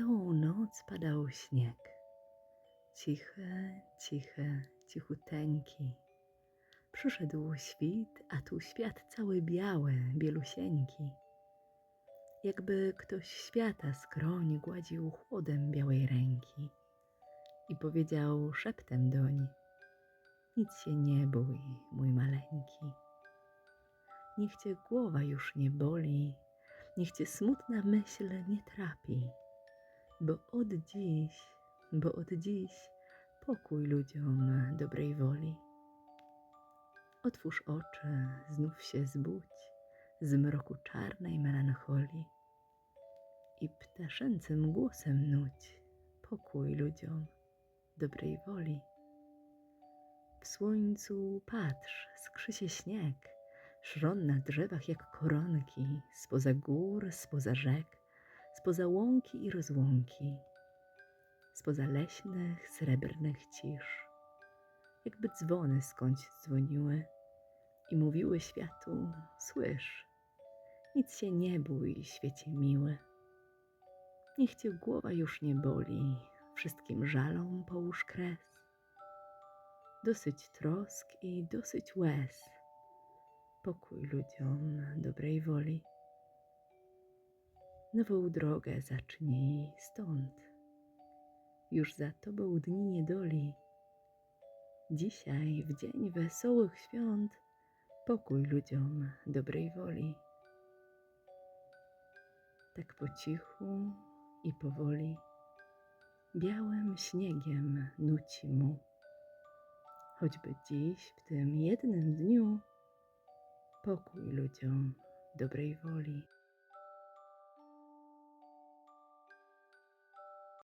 całą noc padał śnieg. Cichy, cichy, cichuteńki. Przyszedł świt, a tu świat cały biały, bielusieńki. Jakby ktoś świata skroń gładził chłodem białej ręki i powiedział szeptem doń: Nic się nie bój, mój maleńki. Niech cię głowa już nie boli, niech cię smutna myśl nie trapi, bo od dziś, bo od dziś pokój ludziom dobrej woli. Otwórz oczy, znów się zbudź z mroku czarnej melancholii i ptaszęcym głosem nuć pokój ludziom dobrej woli. W słońcu patrz, skrzy się śnieg, szron na drzewach jak koronki, spoza gór, spoza rzek, spoza łąki i rozłąki, spoza leśnych, srebrnych cisz, jakby dzwony skądś dzwoniły i mówiły światu, słysz, nic się nie bój, świecie miły. Niech cię głowa już nie boli, wszystkim żalom połóż kres. Dosyć trosk i dosyć łez, pokój ludziom dobrej woli. Nową drogę zacznij stąd, już za tobą dni niedoli. Dzisiaj, w dzień wesołych świąt, pokój ludziom dobrej woli. Tak po cichu i powoli, białym śniegiem nuci mu. Choćby dziś, w tym jednym dniu, pokój ludziom dobrej woli.